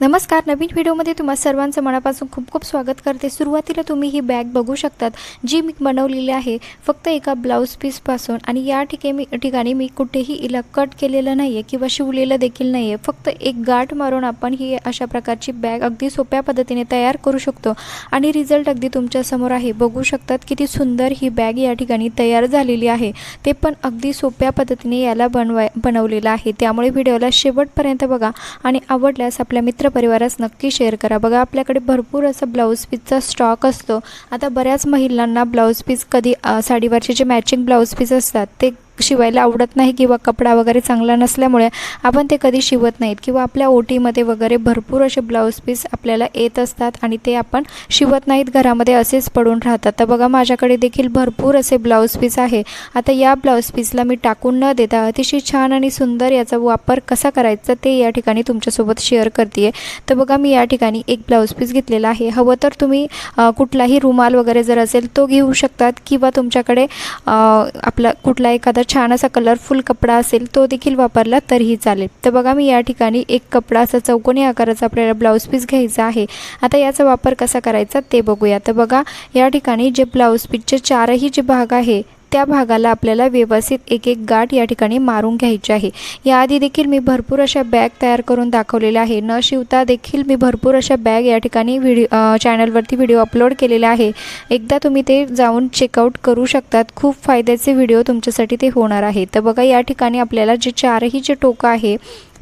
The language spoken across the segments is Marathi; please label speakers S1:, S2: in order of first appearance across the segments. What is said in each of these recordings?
S1: नमस्कार नवीन व्हिडिओमध्ये तुम्हा सर्वांचं मनापासून खूप खूप स्वागत करते. सुरुवातीला तुम्ही ही बॅग बघू शकतात जी मी बनवलेली आहे फक्त एका ब्लाऊज पीसपासून. आणि या ठिकाणी मी ठिकाणी मी कुठेही इला कट केलेलं नाही आहे किंवा शिवलेलं देखील नाही आहे फक्त एक गाठ मारून आपण ही अशा प्रकारची बॅग अगदी सोप्या पद्धतीने तयार करू शकतो. आणि रिझल्ट अगदी तुमच्यासमोर आहे. बघू शकतात किती सुंदर ही बॅग या ठिकाणी तयार झालेली आहे. ते पण अगदी सोप्या पद्धतीने याला बनवाय बनवलेलं आहे. त्यामुळे व्हिडिओला शेवटपर्यंत बघा आणि आवडल्यास आपल्या मित्र मित्रपरिवारास नक्की शेअर करा. बघा आपल्याकडे भरपूर असा ब्लाऊज पीसचा स्टॉक असतो. आता बऱ्याच महिलांना ब्लाऊज पीस कधी साडीवरचे जे मॅचिंग ब्लाऊज पीस असतात ते शिवायला आवडत नाही किंवा कपडा वगैरे चांगला नसल्यामुळे आपण ते कधी शिवत नाहीत किंवा आपल्या ओटीमध्ये वगैरे भरपूर असे ब्लाऊज पीस आपल्याला येत असतात आणि ते आपण शिवत नाहीत घरामध्ये असेच पडून राहतात. तर बघा माझ्याकडे देखील भरपूर असे ब्लाऊज पीस आहे. आता या ब्लाऊज पीसला मी टाकून न देता अतिशय छान आणि सुंदर याचा वापर कसा करायचा ते या ठिकाणी तुमच्यासोबत शेअर करते तर बघा मी या ठिकाणी एक ब्लाऊज पीस घेतलेला आहे. हवं तर तुम्ही कुठलाही रुमाल वगैरे जर असेल तो घेऊ शकतात किंवा तुमच्याकडे आपला कुठला एखादा छान असा कलरफुल कपडा असेल तो देखील वापरला तरीही चालेल. तर बघा मी या ठिकाणी एक कपडा असा चौकोनी आकाराचा आपल्याला ब्लाऊज पीस घ्यायचा आहे. आता याचा वापर कसा करायचा ते बघूया. तर बघा या ठिकाणी जे ब्लाऊज पीसचे चारही जे भाग आहे त्या भागाला आपल्याला व्यवस्थित एक एक गाठ या ठिकाणी मारून घ्यायची आहे. याआधी देखील मी भरपूर अशा बॅग तयार करून दाखवलेल्या आहे. न शिवता देखील मी भरपूर अशा बॅग या ठिकाणी व्हिडिओ चॅनलवरती व्हिडिओ अपलोड केलेले आहे. एकदा तुम्ही ते जाऊन चेकआउट करू शकतात. खूप फायद्याचे व्हिडिओ तुमच्यासाठी ते होणार आहे. तर बघा या ठिकाणी आपल्याला जे चारही जे टोकं आहे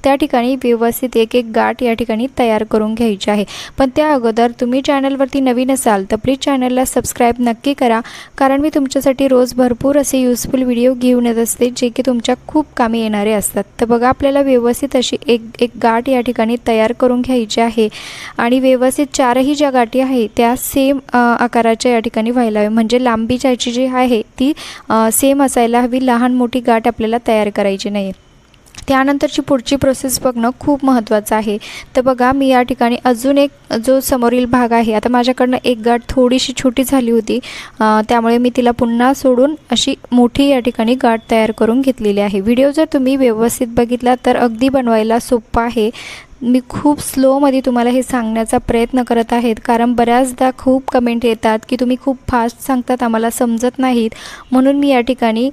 S1: त्या ठिकाणी व्यवस्थित एक एक गाठ या ठिकाणी तयार करून घ्यायची आहे. पण त्या अगोदर तुम्ही चॅनलवरती नवीन असाल तर प्लीज चॅनलला सबस्क्राईब नक्की करा. कारण मी तुमच्यासाठी रोज भरपूर असे युजफुल व्हिडिओ घेऊन येत असते जे की तुमच्या खूप कामी येणारे असतात. तर बघा आपल्याला व्यवस्थित अशी एक एक गाठ या ठिकाणी तयार करून घ्यायची आहे. आणि व्यवस्थित चारही ज्या गाठी आहे त्या सेम आकाराच्या या ठिकाणी व्हायला हवी म्हणजे लांबी ज्याची जी आहे ती सेम असायला हवी. लहान मोठी गाठ आपल्याला तयार करायची नाही त्यानंतरची पुढची प्रोसेस बघणं खूप महत्त्वाचं आहे. तर बघा मी या ठिकाणी अजून एक जो समोरील भाग आहे आता माझ्याकडनं एक गाठ थोडीशी छोटी झाली होती. त्यामुळे मी तिला पुन्हा सोडून अशी मोठी या ठिकाणी गाठ तयार करून घेतलेली आहे. व्हिडिओ जर तुम्ही व्यवस्थित बघितला तर अगदी बनवायला सोपं आहे. मी खूप स्लोमध्ये तुम्हाला हे सांगण्याचा प्रयत्न करत आहेत कारण बऱ्याचदा खूप कमेंट येतात की तुम्ही खूप फास्ट सांगतात आम्हाला समजत नाहीत. म्हणून मी या ठिकाणी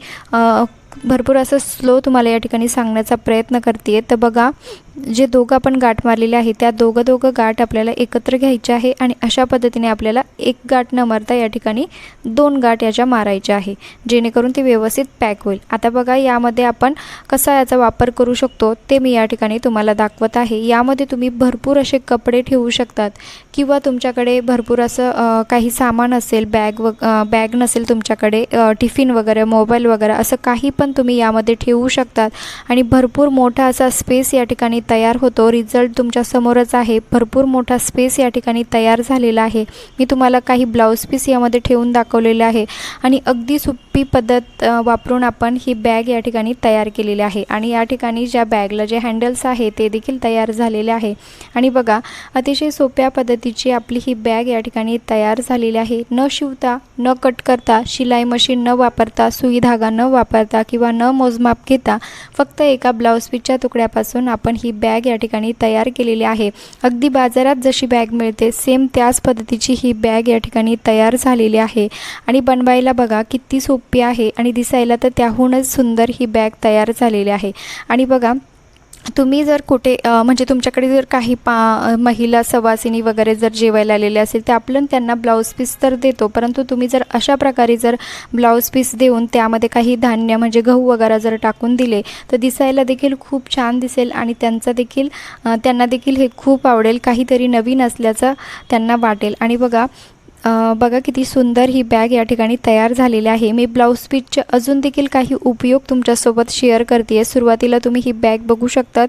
S1: भरपूर असं स्लो तुम्हाला या ठिकाणी सांगण्याचा प्रयत्न करते आहे तर बघा जे दोघं आपण गाठ मारलेले आहे त्या दोघं दोघं गाठ आपल्याला एकत्र घ्यायचे आहे आणि अशा पद्धतीने आपल्याला एक गाठ न मारता या ठिकाणी दोन गाठ याच्या मारायच्या आहे जेणेकरून ते व्यवस्थित पॅक होईल. आता बघा यामध्ये आपण कसा याचा वापर करू शकतो ते मी या ठिकाणी तुम्हाला दाखवत आहे. यामध्ये तुम्ही भरपूर असे कपडे ठेवू शकतात किंवा तुमच्याकडे भरपूर असं काही सामान असेल बॅग व बॅग नसेल तुमच्याकडे टिफिन वगैरे मोबाईल वगैरे असं काही पण तुम्ही यामध्ये ठेवू शकतात. आणि भरपूर मोठा असा स्पेस या ठिकाणी तयार होतो. रिझल्ट तुमच्या समोरच आहे. भरपूर मोठा स्पेस या ठिकाणी तयार झालेला आहे. मी तुम्हाला काही ब्लाऊज पीस यामध्ये ठेवून दाखवलेले आहे. आणि अगदी सोपी पद्धत वापरून आपण ही बॅग या ठिकाणी तयार केलेली आहे. आणि या ठिकाणी ज्या बॅगला जे हँडल्स आहे ते देखील तयार झालेले आहे. आणि बघा अतिशय सोप्या पद्धतीची आपली ही बॅग या ठिकाणी तयार झालेली आहे. न शिवता न कट करता शिलाई मशीन न वापरता सुई धागा न वापरता किंवा न मोजमाप घेता फक्त एका ब्लाऊज पीसच्या तुकड्यापासून आपण ही बॅग या ठिकाणी तयार केलेली आहे. अगदी बाजारात जशी बॅग मिळते सेम त्याच पद्धतीची ही बॅग या ठिकाणी तयार झालेली आहे. आणि बनवायला बघा किती सोपी आहे आणि दिसायला तर त्याहूनच सुंदर ही बॅग तयार झालेली आहे. आणि बघा तुम्ही जर कुठे म्हणजे तुमच्याकडे जर काही पा महिला सवासिनी वगैरे जर जेवायला आलेले असेल तर आपण त्यांना ब्लाऊज पीस तर देतो. परंतु तुम्ही जर अशा प्रकारे जर ब्लाऊज पीस देऊन त्यामध्ये काही धान्य म्हणजे गहू वगैरे जर टाकून दिले तर दिसायला देखील खूप छान दिसेल आणि त्यांचा देखील त्यांना देखील हे खूप आवडेल. काहीतरी नवीन असल्याचं त्यांना वाटेल. आणि बघा बघा किती सुंदर ही बॅग या ठिकाणी तयार झालेली आहे. मी ब्लाऊज पीसचे अजून देखील काही उपयोग तुमच्यासोबत शेअर करते आहे सुरुवातीला तुम्ही ही बॅग बघू शकतात.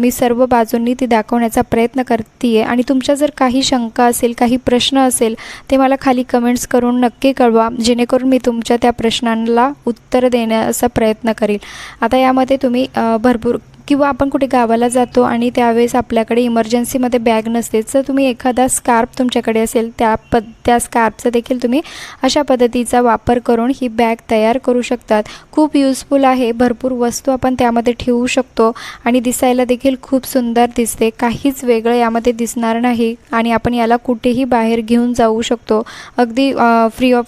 S1: मी सर्व बाजूंनी ती दाखवण्याचा प्रयत्न करते आहे आणि तुमच्या जर काही शंका असेल काही प्रश्न असेल ते मला खाली कमेंट्स करून नक्की कळवा. जेणेकरून मी तुमच्या त्या प्रश्नांना उत्तर देण्याचा प्रयत्न करेल आता यामध्ये तुम्ही भरपूर किंवा आपण कुठे गावाला जातो आणि त्यावेळेस आपल्याकडे इमर्जन्सीमध्ये बॅग नसते तर तुम्ही एखादा स्कार्फ तुमच्याकडे असेल त्या पद त्या स्कार्फचा देखील तुम्ही अशा पद्धतीचा वापर करून ही बॅग तयार करू शकतात. खूप युजफुल आहे भरपूर वस्तू आपण त्यामध्ये ठेवू शकतो आणि दिसायला देखील खूप सुंदर दिसते. काहीच वेगळं यामध्ये दिसणार नाही आणि आपण याला कुठेही बाहेर घेऊन जाऊ शकतो. अगदी फ्री ऑफ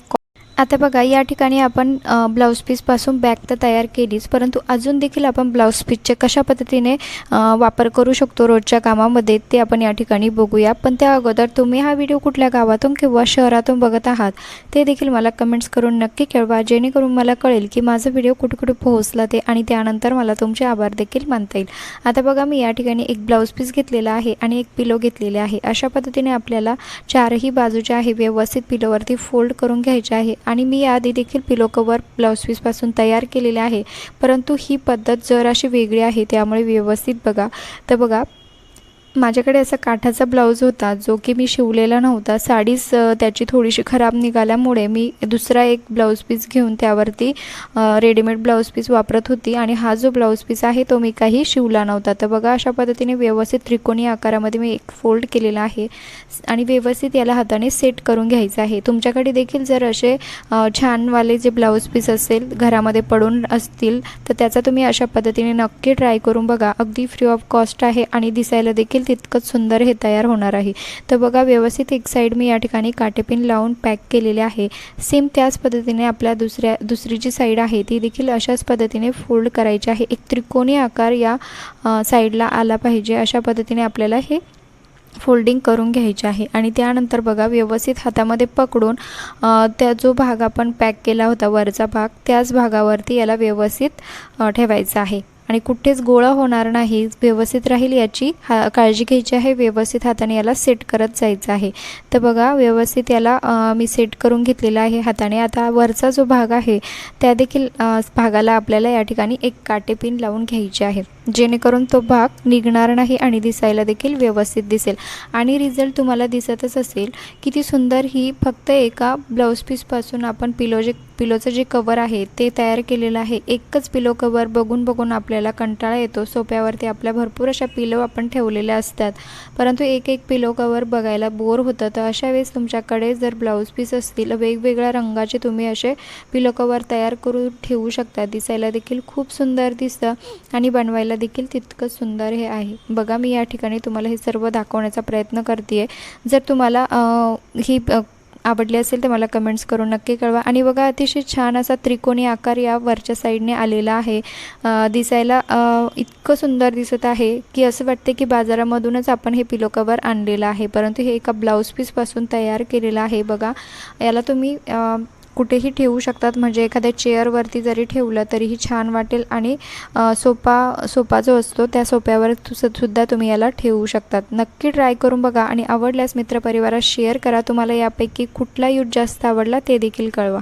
S1: आता बघा या ठिकाणी आपण ब्लाऊज पीसपासून बॅग तर तयार केलीच परंतु अजून देखील आपण ब्लाऊज पीसचे कशा पद्धतीने वापर करू शकतो रोजच्या कामामध्ये ते आपण या ठिकाणी बघूया. पण त्या अगोदर तुम्ही हा व्हिडिओ कुठल्या गावातून किंवा शहरातून बघत आहात ते देखील मला कमेंट्स करून नक्की कळवा जेणेकरून मला कळेल की माझा व्हिडिओ कुठे कुठे पोहोचला ते आणि त्यानंतर मला तुमचे आभार देखील मानता येईल. आता बघा मी या ठिकाणी एक ब्लाऊज पीस घेतलेला आहे आणि एक पिलो घेतलेले आहे. अशा पद्धतीने आपल्याला चारही बाजूच्या आहे व्यवस्थित पिलोवरती फोल्ड करून घ्यायचे आहे आणि मी याआधी देखील पिलो कवर ब्लाऊज पीसपासून तयार केलेले आहे. परंतु ही पद्धत जर अशी वेगळी आहे त्यामुळे व्यवस्थित बघा. तर बघा माझ्याकडे असा काठाचा ब्लाऊज होता जो की मी शिवलेला नव्हता. साडीच त्याची थोडीशी खराब निघाल्यामुळे मी दुसरा एक ब्लाऊज पीस घेऊन त्यावरती रेडीमेड ब्लाऊज पीस वापरत होती. आणि हा जो ब्लाऊज पीस आहे तो मी काही शिवला नव्हता. तर बघा अशा पद्धतीने व्यवस्थित त्रिकोणी आकारामध्ये मी एक फोल्ड केलेला आहे. आणि व्यवस्थित याला हाताने सेट करून घ्यायचं आहे. तुमच्याकडे देखील जर असे छानवाले जे ब्लाऊज पीस असेल घरामध्ये पडून असतील तर त्याचा तुम्ही अशा पद्धतीने नक्की ट्राय करून बघा. अगदी फ्री ऑफ कॉस्ट आहे आणि दिसायला देखील तितकंच सुंदर हे तयार होणार आहे. तर बघा व्यवस्थित एक साईड मी या ठिकाणी काटेपिन लावून पॅक केलेले आहे. सेम त्याच पद्धतीने आपल्या दुसऱ्या दुसरी जी साईड आहे ती देखील अशाच पद्धतीने फोल्ड करायची आहे. एक त्रिकोणी आकार या साईडला आला पाहिजे. अशा पद्धतीने आपल्याला हे फोल्डिंग करून घ्यायचे आहे. आणि त्यानंतर बघा व्यवस्थित हातामध्ये पकडून त्या जो भाग आपण पॅक केला होता वरचा भाग त्याच भागावरती याला व्यवस्थित ठेवायचा आहे. आणि कुठेच गोळा होणार नाही व्यवस्थित राहील याची हा काळजी घ्यायची आहे व्यवस्थित हाताने याला सेट करत जायचं आहे. तर बघा व्यवस्थित याला मी सेट करून घेतलेला आहे हाताने. आता वरचा जो भाग आहे त्या देखील भागाला आपल्याला या ठिकाणी एक काटेपिन लावून घ्यायची आहे. जेणेकरून तो भाग निघणार नाही आणि दिसायला देखील व्यवस्थित दिसेल. आणि रिझल्ट तुम्हाला दिसतच असेल किती सुंदर ही फक्त एका ब्लाऊज पीसपासून आपण पिलो जे पिलोचं जे कवर आहे ते तयार केलेलं आहे. एकच पिलो कवर बघून बघून आपल्याला कंटाळा येतो. सोप्यावरती आपल्या भरपूर अशा पिलो आपण ठेवलेल्या असतात. परंतु एक एक पिलो कवर बघायला बोर होतं. तर अशा वेळेस तुमच्याकडे जर ब्लाऊज पीस असतील वेगवेगळ्या रंगाचे तुम्ही असे पिलो कवर तयार करून ठेवू शकता. दिसायला देखील खूप सुंदर दिसतं आणि बनवायला देखील तितकंच सुंदर हे आहे. बघा मी या ठिकाणी तुम्हाला हे सर्व दाखवण्याचा प्रयत्न करते आहे जर तुम्हाला ही आवडली असेल तर मला कमेंट्स करून नक्की कळवा. आणि बघा अतिशय छान असा त्रिकोणी आकार या वरच्या साईडने आलेला आहे. दिसायला इतकं सुंदर दिसत आहे की असं वाटते की बाजारामधूनच आपण हे पिलो कवर आणलेलं आहे. परंतु हे एका ब्लाऊज पीसपासून तयार केलेलं आहे बघा. याला तुम्ही कुठेही ठेवू शकतात. म्हणजे एखाद्या चेअरवरती जरी ठेवलं तरीही छान वाटेल आणि सोपा सोफा सोफा जो असतो त्या सोप्यावर सुद्धा तुम्ही याला ठेवू शकतात. नक्की ट्राय करून बघा आणि आवडल्यास मित्रपरिवारात शेअर करा. तुम्हाला यापैकी कुठला यूज जास्त आवडला ते देखील कळवा.